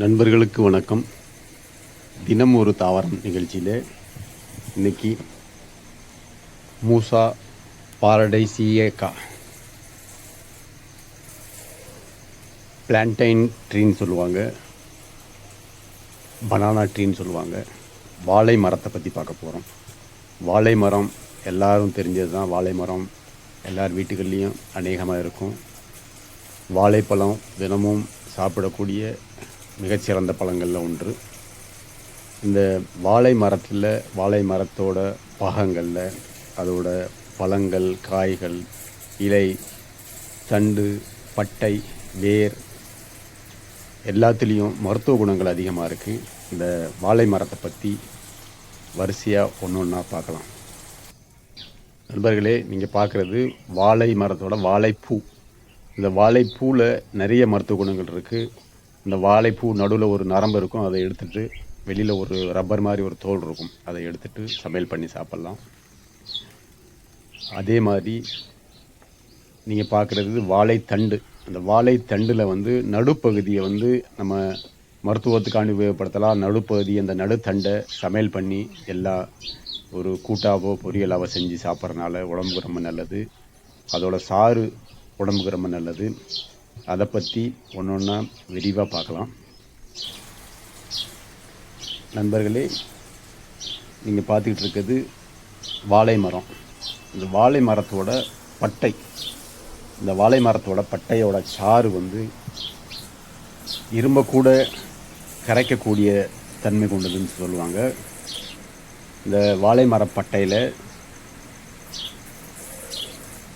நண்பர்களுக்கு வணக்கம். தினம் ஒரு தாவரம் நிகழ்ச்சியில் இன்னைக்கு மூசா பாரடைசியேக்கா பிளான்டைன் ட்ரீன்னு சொல்லுவாங்க. பனானா ட்ரீன்னு சொல்லுவாங்க. வாழை மரத்தை பற்றி பார்க்க போகிறோம் வாழை மரம் எல்லாரும் தெரிஞ்சது தான். வாழை மரம் எல்லார் வீட்டுகள்லேயும் அநேகமாக இருக்கும். வாழைப்பழம் தினமும் சாப்பிடக்கூடிய மிகச்சிறந்த பழங்களில் ஒன்று. இந்த வாழை மரத்தில் வாழை மரத்தோட பாகங்களில் அதோட பழங்கள் காய்கள் இலை தண்டு பட்டை வேர் எல்லாத்துலேயும் மருத்துவ குணங்கள் அதிகமாக இருக்குது இந்த வாழை மரத்தை பற்றி வரிசையாக ஒன்று ஒன்றா பார்க்கலாம் நண்பர்களே நீங்கள் பார்க்குறது வாழை மரத்தோட வாழைப்பூ. இந்த வாழைப்பூவில் நிறைய மருத்துவ குணங்கள் இருக்குது இந்த வாழைப்பூ நடுவில் ஒரு நரம்பு இருக்கும் அதை எடுத்துட்டு வெளியில் ஒரு ரப்பர் மாதிரி ஒரு தோல் இருக்கும். அதை எடுத்துட்டு சமையல் பண்ணி சாப்பிட்லாம். அதே மாதிரி நீங்கள் பார்க்குறது வாழைத்தண்டு. அந்த வாழைத்தண்டில் வந்து நடுப்பகுதியை வந்து நம்ம மருத்துவத்துக்காண்டி உபயோகப்படுத்தலாம். நடுப்பகுதி அந்த நடுத்தண்டை சமையல் பண்ணி எல்லா ஒரு கூட்டாவோ பொரியலாவோ செஞ்சு சாப்பிட்றதுனால உடம்புக்கு ரொம்ப நல்லது. அதோடய சாறு உடம்புக்கு ரொம்ப நல்லது. அதை பற்றி ஒன்று ஒன்றா விரிவாக பார்க்கலாம். நண்பர்களே நீங்கள் பார்த்துக்கிட்டு இருக்கிறது வாழை மரம். இந்த வாழை மரத்தோட பட்டை இந்த வாழை மரத்தோட பட்டையோட சாறு வந்து இரும்பக்கூட கூட கரைக்கக்கூடிய தன்மை கொண்டதுன்னு சொல்லுவாங்க. இந்த வாழை மரப்பட்டையில்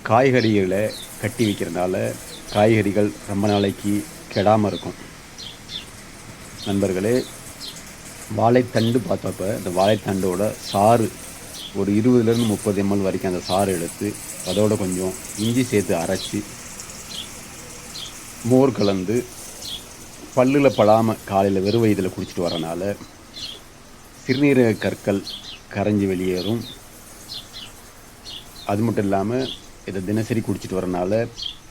காய்கறிகளை கட்டி வைக்கிறதுனால காய்கறிகள் ரொம்ப நாளைக்கு கெடாமல் இருக்கும். நண்பர்களே வாழைத்தண்டு பார்த்தப்ப இந்த வாழைத்தண்டோட சாறு ஒரு இருபதுலேருந்து முப்பது எம்எல் வரைக்கும் அந்த சாறு எடுத்து அதோட கொஞ்சம் இஞ்சி சேர்த்து அரைச்சி மோர் கலந்து பல்லில் படாமல் காலையில் வெறும் வயதில் குடிச்சிட்டு வரனால சிறுநீரக கற்கள் கரைஞ்சி வெளியேறும். அது மட்டும் இல்லாமல் இதை தினசரி குடிச்சிட்டு வரனால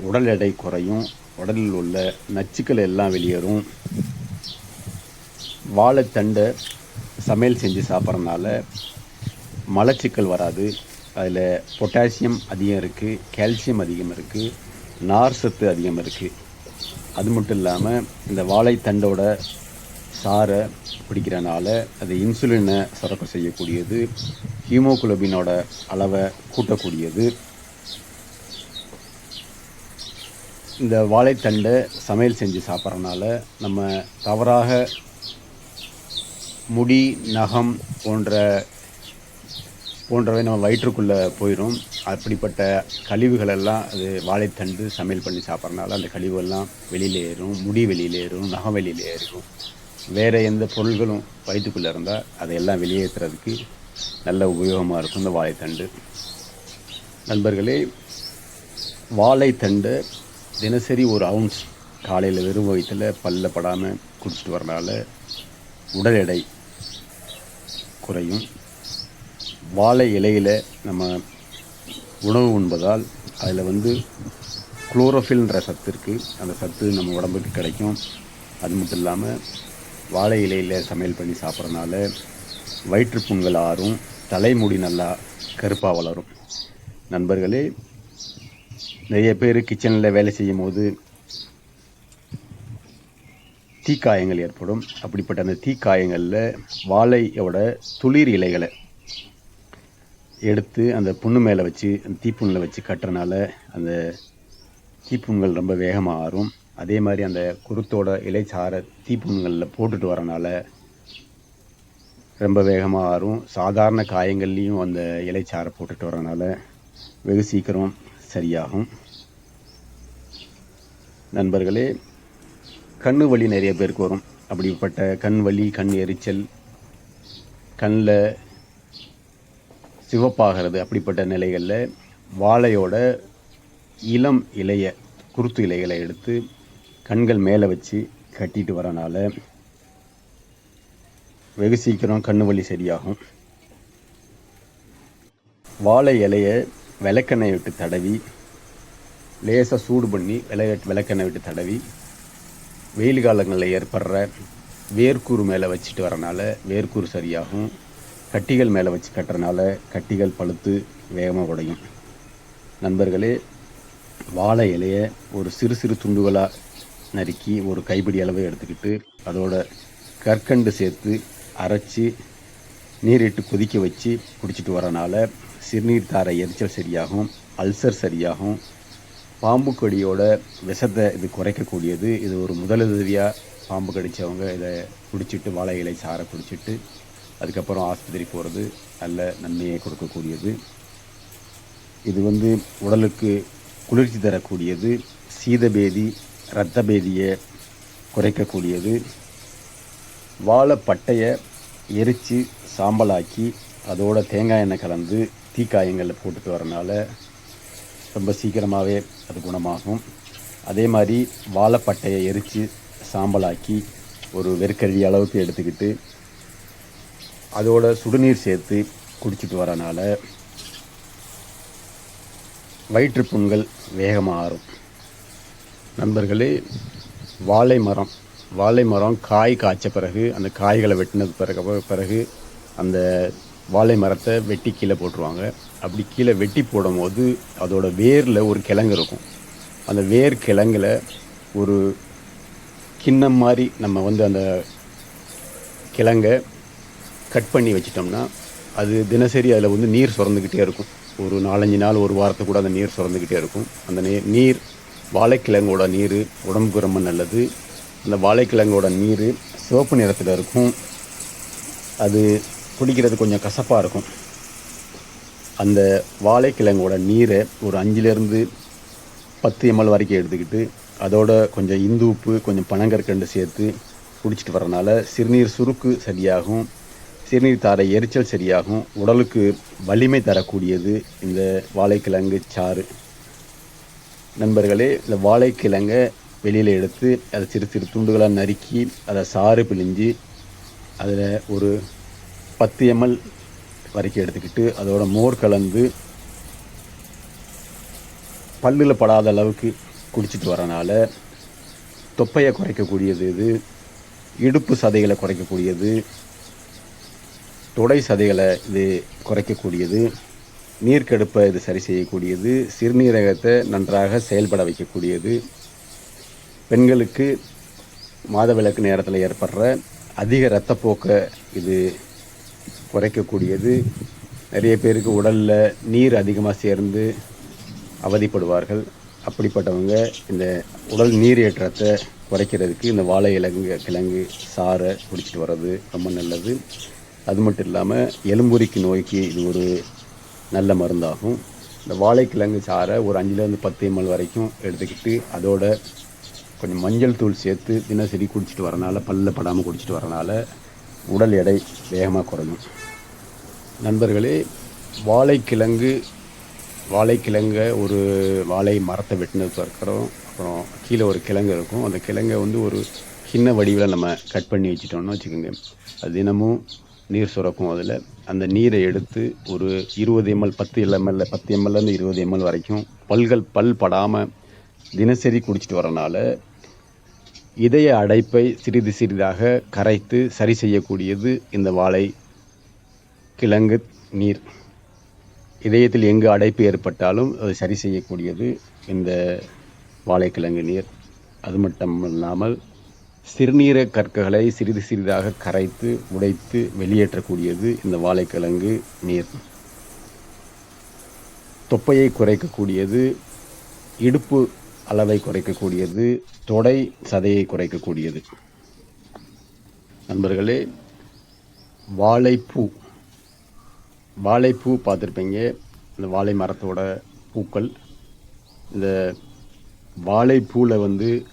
உடல் எடை குறையும் உடலில் உள்ள நச்சுக்கள் எல்லாம் வெளியேறும். வாழைத்தண்டை சமையல் செஞ்சு சாப்பிட்றதுனால மலச்சிக்கல் வராது. அதில் பொட்டாசியம் அதிகம் இருக்குது கால்சியம் அதிகம் இருக்குது நார் சத்து அதிகம் இருக்குது அது மட்டும் இல்லாமல் இந்த வாழைத்தண்டோட சாரை பிடிக்கிறனால அது இன்சுலினை சுரக்க செய்யக்கூடியது ஹீமோகுளோபினோட அளவை கூட்டக்கூடியது. இந்த வாழைத்தண்டை சமையல் செஞ்சு சாப்பிட்றனால நம்ம தவறாக முடி நகம் போன்ற போன்றவை நம்ம வயிற்றுக்குள்ளே போயிடும். அப்படிப்பட்ட கழிவுகளெல்லாம் அது வாழைத்தண்டு சமையல் பண்ணி சாப்பிட்றனால அந்த கழிவுகள்லாம் வெளியில் ஏறும் முடி வெளியில் ஏறும் நகம் வெளியில் ஏறும். வேறு எந்த பொருள்களும் வயிற்றுக்குள்ளே இருந்தால் அதையெல்லாம் வெளியேற்றுறதுக்கு நல்ல உபயோகமாக இருக்கும் இந்த வாழைத்தண்டு. நண்பர்களே வாழைத்தண்டு தினசரி ஒரு அவுன்ஸ் காலையில் வெறும் வயிற்றில் பல்ல படாமல் குடிச்சிட்டு வரனால உடல் எடை குறையும். வாழை இலையில் நம்ம உணவு உண்பதால் அதில் வந்து குளோரோஃபில்ன்ற சத்து இருக்குது அந்த சத்து நம்ம உடம்புக்கு கிடைக்கும். அது மட்டும் இல்லாமல் வாழை இலையில் சமையல் பண்ணி சாப்பிட்றனால வயிற்றுப்புண்கள் ஆறும் தலைமுடி நல்லா கருப்பாக வளரும். நண்பர்களே நிறைய பேர் கிச்சனில் வேலை செய்யும் போது தீக்காயங்கள் ஏற்படும். அப்படிப்பட்ட அந்த தீக்காயங்களில் வாழையோட துளிர் இலைகளை எடுத்து அந்த புண்ணு மேலே வச்சு அந்த தீப்புண்ணில் வச்சு கட்டுறனால அந்த தீப்புண்கள் ரொம்ப வேகமாக ஆறும். அதே மாதிரி அந்த குருத்தோட இலைச்சார தீப்புண்களில் போட்டுட்டு வரனால ரொம்ப வேகமாக ஆறும். சாதாரண காயங்கள்லேயும் அந்த இலைச்சாரை போட்டுட்டு வரனால வெகு சீக்கிரம் சரியாகும். நண்பர்களே கண்ணு வலி நிறைய பேருக்கு வரும். அப்படிப்பட்ட கண் வலி கண் எரிச்சல் கண்ணில் சிவப்பாகிறது அப்படிப்பட்ட நிலைகளில் வாழையோட இளம் இலைய குருத்து இலைகளை எடுத்து கண்கள் மேலே வச்சு கட்டிட்டு வரனால வெகு சீக்கிரம் கண்ணு வலி சரியாகும். வாழை இலையை விளக்கெண்ணெய் விட்டு தடவி லேசாக சூடு பண்ணி விளை விளக்கெண்ணெய் விட்டு தடவி வெயில் காலங்களில் ஏற்படுற வேர்க்கூறு மேலே வச்சுட்டு வரனால வேர்க்கூறு சரியாகும். கட்டிகள் மேலே வச்சு கட்டுறனால கட்டிகள் பழுத்து வேகமாக உடையும். நண்பர்களே வாழை இலையை ஒரு சிறு சிறு துண்டுகளாக நறுக்கி ஒரு கைப்பிடி அளவு எடுத்துக்கிட்டு அதோட கற்கண்டு சேர்த்து அரைச்சி நீரிட்டு கொதிக்க வச்சு குடிச்சிட்டு வரனால சிறுநீர் தார எரிச்சல் சரியாகும் அல்சர் சரியாகும் பாம்பு கடியோட விஷத்தை இது குறைக்கக்கூடியது. இது ஒரு முதலுதவியாக பாம்பு கடித்தவங்க இதை குடிச்சிட்டு வாழை இலை சாரை குடிச்சிட்டு அதுக்கப்புறம் ஆஸ்பத்திரி போகிறது நல்ல நன்மையை கொடுக்கக்கூடியது. இது வந்து உடலுக்கு குளிர்ச்சி தரக்கூடியது. சீதபேதி இரத்த பேதியை குறைக்கக்கூடியது. வாழைப்பட்டையை எரித்து சாம்பலாக்கி அதோட தேங்காய் எண்ணெய் கலந்து தீக்காயங்களில் போட்டுட்டு வரனால ரொம்ப சீக்கிரமாகவே அது குணமாகும். அதே மாதிரி வாழைப்பட்டையை எரித்து சாம்பலாக்கி ஒரு வெறுக்கழி அளவுக்கு எடுத்துக்கிட்டு அதோட சுடுநீர் சேர்த்து குடிச்சிட்டு வரனால வயிற்றுப்புண்கள் வேகமாக ஆறும். நண்பர்களே வாழை மரம் வாழை மரம் காய் காய்ச்ச பிறகு அந்த காய்களை வெட்டினது பிறகு பிறகு அந்த வாழை மரத்தை வெட்டி கீழே போட்டுருவாங்க. அப்படி கீழே வெட்டி போடும்போது அதோட வேரில் ஒரு கிழங்கு இருக்கும். அந்த வேர் கிழங்குல ஒரு கிண்ணம் மாதிரி நம்ம வந்து அந்த கிழங்கை கட் பண்ணி வச்சிட்டோம்னா அது தினசரி அதில் வந்து நீர் சுரந்துக்கிட்டே இருக்கும். ஒரு நாலஞ்சு நாள் ஒரு வாரத்துக்கு கூட அந்த நீர் சுரந்துக்கிட்டே இருக்கும். அந்த நீர் நீர் வாழைக்கிழங்கோட நீர் உடம்புக்கு ரொம்ப நல்லது. அந்த வாழைக்கிழங்கோட நீர் சிவப்பு நிறத்தில் இருக்கும். அது குடிக்கிறது கொஞ்சம் கசப்பாக இருக்கும். அந்த வாழைக்கிழங்கோட நீரை ஒரு அஞ்சுலேருந்து பத்து எம்எல் வரைக்கும் எடுத்துக்கிட்டு அதோட கொஞ்சம் இந்து உப்பு கொஞ்சம் பனங்கற்கண்டு சேர்த்து குடிச்சிட்டு வரனால சிறுநீர் சுருக்கு சரியாகும் சிறுநீர் தார எரிச்சல் சரியாகும் உடலுக்கு வலிமை தரக்கூடியது இந்த வாழைக்கிழங்கு சாறு. நண்பர்களே இந்த வாழைக்கிழங்கை வெளியில் எடுத்து அதை சிறு சிறு துண்டுகளாக நறுக்கி அதை சாறு பிழிஞ்சு அதில் ஒரு பத்து எம்எல் வரைக்கும் எடுத்துக்கிட்டு அதோட மோர் கலந்து பல்லில் படாத அளவுக்கு குடிச்சிட்டு வரனால தொப்பையை குறைக்கக்கூடியது இது இடுப்பு சதைகளை குறைக்கக்கூடியது தொடை சதைகளை இது குறைக்கக்கூடியது நீர்க்கெடுப்பை இது சரி செய்யக்கூடியது சிறுநீரகத்தை நன்றாக செயல்பட வைக்கக்கூடியது. பெண்களுக்கு மாதவிலக்கு நேரத்தில் ஏற்படுற அதிக இரத்தப்போக்கை இது குறைக்கக்கூடியது. நிறைய பேருக்கு உடலில் நீர் அதிகமாக சேர்ந்து அவதிப்படுவார்கள். அப்படிப்பட்டவங்க இந்த உடல் நீர் ஏற்றத்தை குறைக்கிறதுக்கு இந்த வாழை இலங்கு கிழங்கு சாரை குடிச்சிட்டு வர்றது ரொம்ப நல்லது. அது மட்டும் இல்லாமல் எலும்புரிக்கு நோய்க்கு இது ஒரு நல்ல மருந்தாகும். இந்த வாழைக்கிழங்கு சாரை ஒரு அஞ்சுலேருந்து பத்து எம்எல் வரைக்கும் எடுத்துக்கிட்டு அதோட கொஞ்சம் மஞ்சள் தூள் சேர்த்து தினசரி குடிச்சிட்டு வரனால பல்ல படாமல் குடிச்சிட்டு வரனால உடல் எடை வேகமாக குறையும். நண்பர்களே வாழைக்கிழங்கு வாழைக்கிழங்க ஒரு வாழை மரத்தை வெட்டினது இருக்கிறோம் அப்புறம் கீழே ஒரு கிழங்கு இருக்கும். அந்த கிழங்கை வந்து ஒரு சின்ன வடிவில் நம்ம கட் பண்ணி வச்சிட்டோம்னு வச்சுக்கோங்க. அது தினமும் நீர் சுரக்கும் அதில். அந்த நீரை எடுத்து ஒரு இருபது எம்எல் பத்து எம்எல்ல பத்து எம்எல்லேருந்து இருபது எம்எல் வரைக்கும் பல்கள் பல் படாமல் தினசரி குடிச்சிட்டு வரனால இதய அடைப்பை சிறிது சிறிதாக கரைத்து சரி செய்யக்கூடியது இந்த வாழை கிழங்கு நீர். இதயத்தில் எங்கு அடைப்பு ஏற்பட்டாலும் அதை சரி செய்யக்கூடியது இந்த வாழைக்கிழங்கு நீர். அது மட்டும் இல்லாமல் சிறுநீர கற்களை சிறிது சிறிதாக கரைத்து உடைத்து வெளியேற்றக்கூடியது இந்த வாழைக்கிழங்கு நீர். தொப்பையை குறைக்கக்கூடியது இடுப்பு அளவை குறைக்கக்கூடியது தொடை சதையை குறைக்கக்கூடியது. நண்பர்களே வாழைப்பூ வாழைப்பூ பார்த்துருப்பீங்க. இந்த வாழை மரத்தோட பூக்கள். இந்த வாழைப்பூவில் வந்து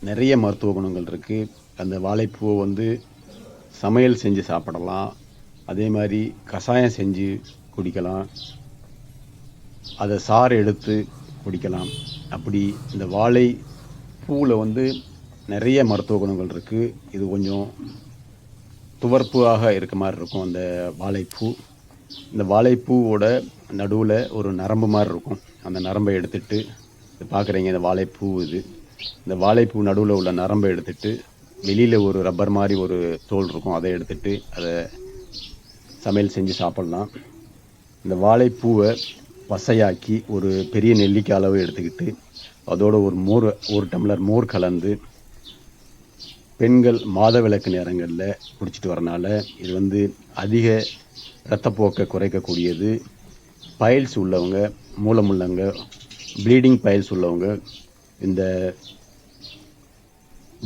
நிறைய மருத்துவ குணங்கள் இருக்குது அந்த வாழைப்பூவை வந்து சமையல் செஞ்சு சாப்பிடலாம். அதே மாதிரி கஷாயம் செஞ்சு குடிக்கலாம். அதை சாறு எடுத்து குடிக்கலாம். அப்படி இந்த வாழை பூவில் வந்து நிறைய மருத்துவ குணங்கள் இருக்குது இது கொஞ்சம் துவர்ப்பாக இருக்க மாதிரி இருக்கும் அந்த வாழைப்பூ. இந்த வாழைப்பூவோட நடுவில் ஒரு நரம்பு மாதிரி இருக்கும். அந்த நரம்பை எடுத்துட்டு இது பார்க்குறீங்க இந்த வாழைப்பூ இது. இந்த வாழைப்பூ நடுவில் உள்ள நரம்பை எடுத்துட்டு வெளியில் ஒரு ரப்பர் மாதிரி ஒரு தோல் இருக்கும். அதை எடுத்துட்டு அதை சமையல் செஞ்சு சாப்பிட்லாம். இந்த வாழைப்பூவை பசையாக்கி ஒரு பெரிய நெல்லிக்காய் அளவு எடுத்துக்கிட்டு அதோட ஒரு மோர் ஒரு டம்ளர் மோர் கலந்து பெண்கள் மாதவிளக்கு நேரங்களில் குடிச்சிட்டு வரனால இது வந்து அதிக இரத்தப்போக்கை குறைக்கக்கூடியது. பைல்ஸ் உள்ளவங்க மூலமுள்ளவங்க ப்ளீடிங் பைல்ஸ் உள்ளவங்க இந்த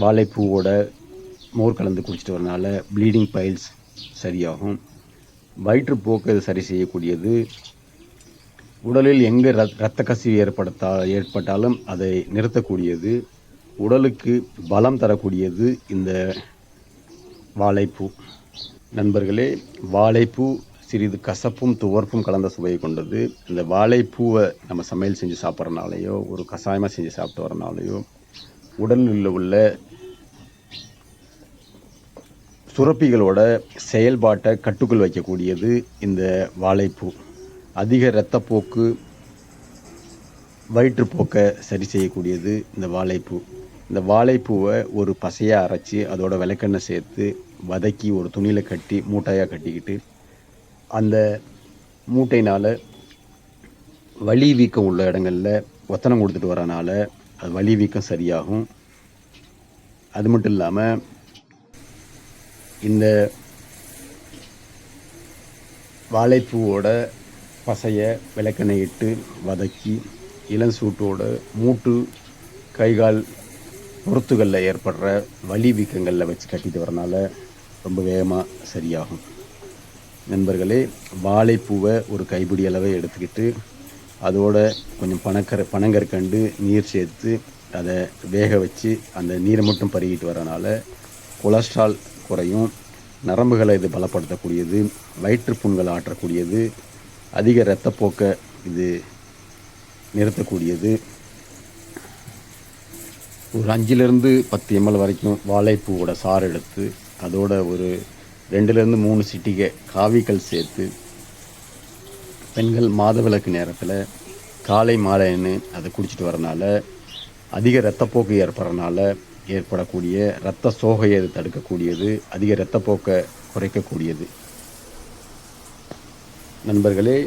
வாழைப்பூவோட மோர் கலந்து குடிச்சிட்டு வரனால ப்ளீடிங் பைல்ஸ் சரியாகும். வயிற்றுப்போக்கு இது சரி செய்யக்கூடியது. உடலில் எங்கே ரத் இரத்த கசிவு ஏற்படுத்தா ஏற்பட்டாலும் அதை நிறுத்தக்கூடியது. உடலுக்கு பலம் தரக்கூடியது இந்த வாழைப்பூ. நண்பர்களே வாழைப்பூ சிறிது கசப்பும் துவர்ப்பும் கலந்த சுவையை கொண்டது. இந்த வாழைப்பூவை நம்ம சமையல் செஞ்சு சாப்பிட்றனாலையோ ஒரு கஷாயமாக செஞ்சு சாப்பிட்டு வரனாலையோ உடலில் உள்ள சுரப்பிகளோட செயல்பாட்டை கட்டுக்குள் வைக்கக்கூடியது இந்த வாழைப்பூ. அதிக இரத்தப்போக்கு வயிற்றுப்போக்கை சரி செய்யக்கூடியது இந்த வாழைப்பூ. இந்த வாழைப்பூவை ஒரு பசையாக அரைச்சி அதோட விளக்கெண்ணெய் சேர்த்து வதக்கி ஒரு துணியில் கட்டி மூட்டையாக கட்டிக்கிட்டு அந்த மூட்டைனால் வலி வீக்கம் உள்ள இடங்களில் ஒத்தனம் கொடுத்துட்டு வரனால அது வலி வீக்கம் சரியாகும். அது மட்டும் இல்லாமல் இந்த வாழைப்பூவோட பசையை விளக்கெண்ணெய் இட்டு வதக்கி இளஞ்சூட்டோட மூட்டு கைகால் பொருத்துகளில் ஏற்படுற வலி வீக்கங்களில் வச்சு கட்டிட்டு வரனால ரொம்ப வேகமாக சரியாகும். நண்பர்களே வாழைப்பூவை ஒரு கைப்பிடி அளவை எடுத்துக்கிட்டு அதோட கொஞ்சம் பனக்கரை பனங்கற்கண்டு நீர் சேர்த்து அதை வேக வச்சு அந்த நீரை மட்டும் பருகிட்டு வரனால கொலஸ்ட்ரால் குறையும் நரம்புகளை இது பலப்படுத்தக்கூடியது வயிற்றுப்புண்களை ஆற்றக்கூடியது அதிக இரத்தப்போக்கை இது நிறுத்தக்கூடியது. ஒரு அஞ்சிலிருந்து பத்து எம்எல் வரைக்கும் வாழைப்பூவோட சாறு எடுத்து அதோட ஒரு ரெண்டுலேருந்து மூணு சிட்டிகை காவிகள் சேர்த்து பெண்கள் மாதவிளக்கு நேரத்தில் காலை மாலைன்னு அதை குடிச்சிட்டு வரனால அதிக இரத்தப்போக்கு ஏற்படுறனால ஏற்படக்கூடிய இரத்த சோகையை அது தடுக்கக்கூடியது அதிக இரத்தப்போக்கை குறைக்கக்கூடியது. நண்பர்களே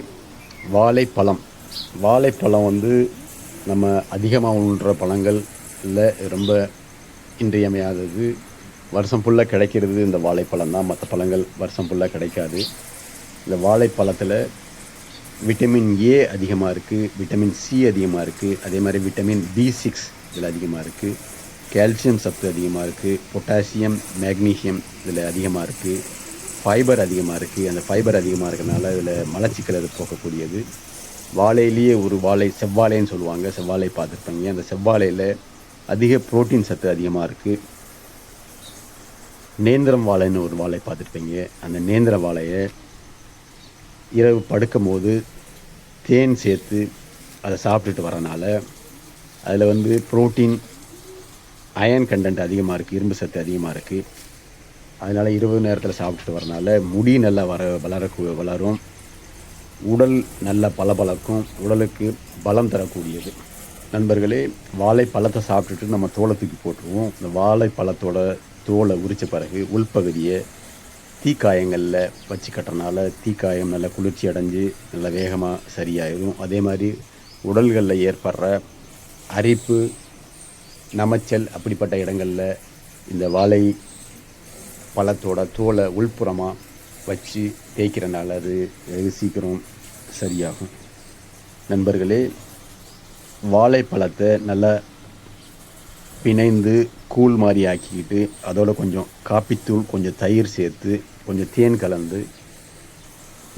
வாழைப்பழம். வாழைப்பழம் வந்து நம்ம அதிகமாக உண்ற பழங்கள் இல்லை ரொம்ப இன்றியமையாதது. வருஷம் ஃபுல்லாக கிடைக்கிறது இந்த வாழைப்பழம் தான். மற்ற பழங்கள் வருஷம் ஃபுல்லாக கிடைக்காது. இந்த வாழைப்பழத்தில் விட்டமின் ஏ அதிகமாக இருக்குது விட்டமின் சி அதிகமாக இருக்குது அதே மாதிரி விட்டமின் பி சிக்ஸ் இதில் அதிகமாக இருக்குது கால்சியம் சத்து அதிகமாக இருக்குது பொட்டாசியம் மேக்னீசியம் இதில் அதிகமாக இருக்குது ஃபைபர் அதிகமாக இருக்குது அந்த ஃபைபர் அதிகமாக இருக்கிறனால இதில் மலச்சிக்கல் அது போக்கக்கூடியது. வாழையிலேயே ஒரு வாழை செவ்வாழைன்னு சொல்லுவாங்க செவ்வாழை பார்த்துருப்பாங்க. அந்த செவ்வாழையில் அதிக புரோட்டீன் சத்து அதிகமாக இருக்குது நேந்திரம் வாழைன்னு ஒரு வாழை பார்த்துருப்பீங்க. அந்த நேந்திர வாழையை இரவு படுக்கும் போது தேன் சேர்த்து அதை சாப்பிட்டுட்டு வரனால அதில் வந்து புரோட்டீன் அயன் கண்டென்ட் அதிகமாக இருக்குது இரும்பு சத்து அதிகமாக இருக்குது அதனால் இரவு நேரத்தில் சாப்பிட்டுட்டு வரனால முடி நல்லா வர வளர வளரும். உடல் நல்ல பளபளக்கும் உடலுக்கு பலம் தரக்கூடியது. நண்பர்களே வாழைப்பழத்தை சாப்பிட்டுட்டு நம்ம தோலை தூக்கி போட்டுருவோம். இந்த வாழைப்பழத்தோட தோலை உரித்த பிறகு உள்பகுதியை தீக்காயங்களில் வச்சு கட்டுறனால தீக்காயம் நல்லா குளிர்ச்சி அடைஞ்சு நல்லா வேகமாக சரியாயிடும் அதே மாதிரி உடல்களில் ஏற்படுற அரிப்பு நமைச்சல் அப்படிப்பட்ட இடங்களில் இந்த வாழை பழத்தோட தோலை உள்புறமாக வச்சு தேய்க்கிறனால அது வெகு சீக்கிரம் சரியாகும். நண்பர்களே வாழைப்பழத்தை நல்லா பிணைந்து கூழ் மாதிரி ஆக்கிக்கிட்டு அதோட கொஞ்சம் காப்பித்தூள் கொஞ்சம் தயிர் சேர்த்து கொஞ்சம் தேன் கலந்து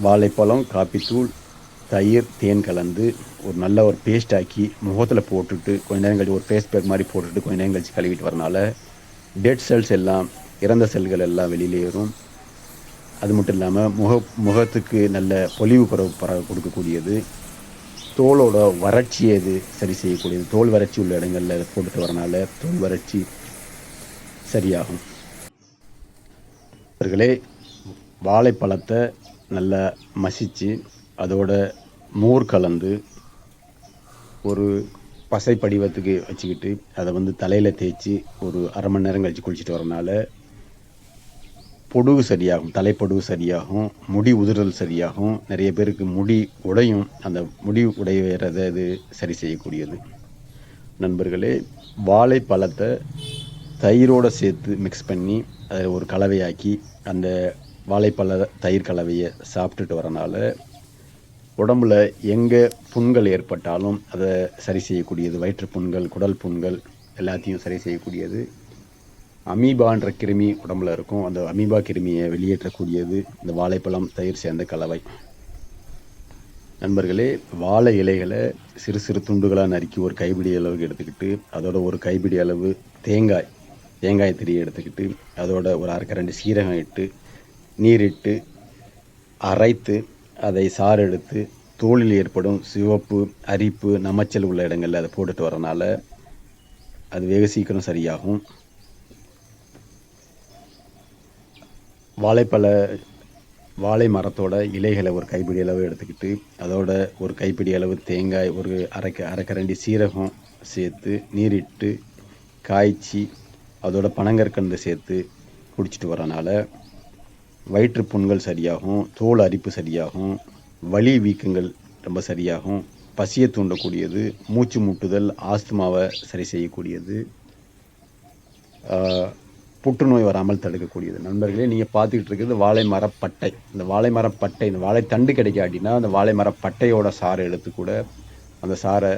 வாழைப்பழம் காப்பித்தூள் தயிர் தேன் கலந்து ஒரு நல்ல ஒரு பேஸ்ட் ஆக்கி முகத்தில் போட்டுட்டு கொஞ்ச நேரம் கழிச்சு ஒரு ஃபேஸ் பேக் மாதிரி போட்டுட்டு கொஞ்ச நேரம் கழிச்சு கழுவிட்டு வரனால டெட் செல்ஸ் எல்லாம் இறந்த செல்கள் எல்லாம் வெளியிலேறும் அது மட்டும் இல்லாமல் முக முகத்துக்கு நல்ல பொலிவு குறவு பர கொடுக்கக்கூடியது. தோலோட வறட்சியை இது சரி செய்யக்கூடியது? தோல் வறட்சி உள்ள இடங்களில் போட்டுட்டு வரனால தோல் வறட்சி சரியாகும். அவர்களே வாழைப்பழத்தை நல்லா மசித்து அதோட மோர் கலந்து ஒரு பசை படிவத்துக்கு வச்சுக்கிட்டு அதை வந்து தலையில் தேய்ச்சி ஒரு அரை மணி நேரம் கழித்து குளிச்சுட்டு வரனால பொடுகு சரியாகும் தலைப்பொடுகு சரியாகும் முடி உதிரல் சரியாகும் நிறைய பேருக்கு முடி உடையும் அந்த முடி உடையிறத இது சரி செய்யக்கூடியது. நண்பர்களே வாழைப்பழத்தை தயிரோடு சேர்த்து மிக்ஸ் பண்ணி அதை ஒரு கலவையாக்கி அந்த வாழைப்பழ தயிர் கலவையை சாப்பிட்டுட்டு வரனால உடம்புல எங்கே புண்கள் ஏற்பட்டாலும் அதை சரி செய்யக்கூடியது வயிற்று புண்கள் குடல் புண்கள் எல்லாத்தையும் சரி செய்யக்கூடியது. அமீபான்ற கிருமி உடம்புல இருக்கும். அந்த அமீபா கிருமியை வெளியேற்றக்கூடியது இந்த வாழைப்பழம் தயிர் சேர்ந்த கலவை. நண்பர்களே வாழை இலைகளை சிறு சிறு துண்டுகளாக நறுக்கி ஒரு கைப்பிடி அளவுக்கு எடுத்துக்கிட்டு அதோட ஒரு கைப்பிடி அளவு தேங்காய் தேங்காய் திரியை எடுத்துக்கிட்டு அதோட ஒரு அரைக்க ரெண்டு சீரகம் இட்டு நீரிட்டு அரைத்து அதை சாறு எடுத்து தோலில் ஏற்படும் சிவப்பு அரிப்பு நமைச்சல் உள்ள இடங்களில் அதை போட்டுட்டு வரனால அது வெகு சீக்கிரம் சரியாகும். வாழைப்பழ வாழை மரத்தோட இலைகளை ஒரு கைப்பிடி அளவு எடுத்துக்கிட்டு அதோட ஒரு கைப்பிடி அளவு தேங்காய் ஒரு அரைக்க அரைக்கரண்டி சீரகம் சேர்த்து நீரிட்டு காய்ச்சி அதோட பனங்கற்கண்டு சேர்த்து குடிச்சிட்டு வரனால வயிற்று புண்கள் சரியாகும் தோல் அரிப்பு சரியாகும் வலி வீக்கங்கள் ரொம்ப சரியாகும் பசியை தூண்டக்கூடியது மூச்சு முட்டுதல் ஆஸ்துமாவை சரி செய்யக்கூடியது புற்றுநோய் வராமல் தடுக்கக்கூடியது. நண்பர்களே நீங்கள் பார்த்துக்கிட்டு இருக்கிறது வாழை மரப்பட்டை இந்த வாழை மரப்பட்டை இந்த வாழை தண்டு கிடைக்காட்டினா அந்த வாழை மரப்பட்டையோட சாறை எடுத்து கூட அந்த சாறை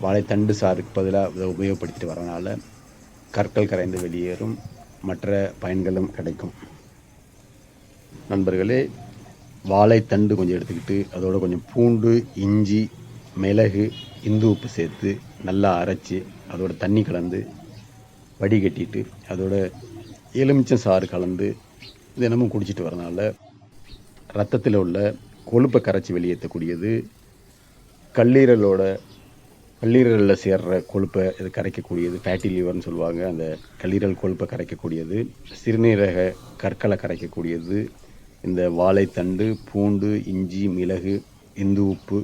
வாழைத்தண்டு சாருக்கு பதிலாக அதை உபயோகப்படுத்திட்டு வரனால கற்கள் கரைந்து வெளியேறும். மற்ற பயன்களும் கிடைக்கும். நண்பர்களே வாழைத்தண்டு கொஞ்சம் எடுத்துக்கிட்டு அதோட கொஞ்சம் பூண்டு இஞ்சி மிளகு இந்து உப்பு சேர்த்து நல்லா அரைச்சி அதோட தண்ணி கலந்து வடிகட்டிட்டு அதோட எலுமிச்சம் சாறு கலந்து தினமும் குடிச்சிட்டு வரனால ரத்தத்தில் உள்ள கொழுப்பை கரைச்சி வெளியேற்றக்கூடியது. கல்லீரலோட கல்லீரலில் சேர்ற கொழுப்பை இது கரைக்கக்கூடியது ஃபேட்டி லிவர்னு சொல்லுவாங்க. அந்த கல்லீரல் கொழுப்பை கரைக்கக்கூடியது சிறுநீரக கற்களை கரைக்கக்கூடியது இந்த வாழைத்தண்டு பூண்டு இஞ்சி மிளகு இந்து உப்பு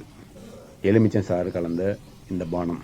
எலுமிச்சம் சாறு கலந்த இந்த பானம்.